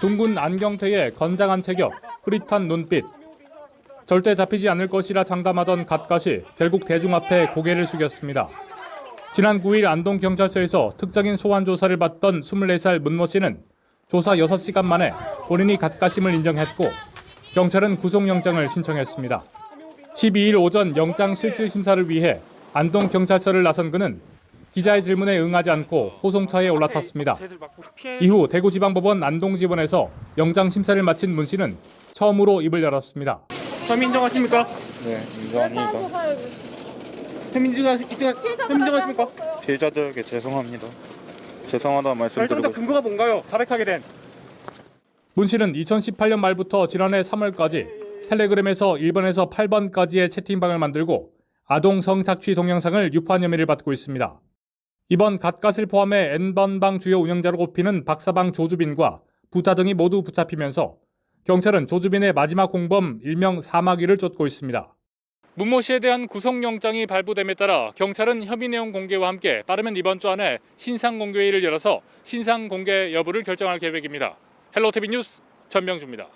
둥근 안경테에 건장한 체격, 흐릿한 눈빛. 절대 잡히지 않을 것이라 장담하던 갓갓이 결국 대중 앞에 고개를 숙였습니다. 지난 9일 안동경찰서에서 특정인 소환 조사를 받던 24살 문모 씨는 조사 6시간 만에 본인이 갓가심을 인정했고 경찰은 구속영장을 신청했습니다. 12일 오전 영장 실질 심사를 위해 안동경찰서를 나선 그는 기자의 질문에 응하지 않고 호송차에 올라탔습니다. 이후 대구지방법원 안동지원에서 영장 심사를 마친 문 씨는 처음으로 입을 열었습니다. 혐의 인정하십니까? 네, 인정합니다. 혐의 인정 인정 혐의 인정하십니까? 피해자들에게 죄송합니다. 죄송하다 말씀드리고 싶 근거가 뭔가요? 자백하게 된 문 씨는 2018년 말부터 지난해 3월까지 텔레그램에서 1번에서 8번까지의 채팅방을 만들고 아동 성착취 동영상을 유포한 혐의를 받고 있습니다. 이번 갓갓을 포함해 N번방 주요 운영자로 꼽히는 박사방 조주빈과 부타 등이 모두 붙잡히면서 경찰은 조주빈의 마지막 공범 일명 사마귀를 쫓고 있습니다. 문모 씨에 대한 구속영장이 발부됨에 따라 경찰은 혐의 내용 공개와 함께 빠르면 이번 주 안에 신상 공개회의를 열어서 신상 공개 여부를 결정할 계획입니다. 헬로티비 뉴스 전명주입니다.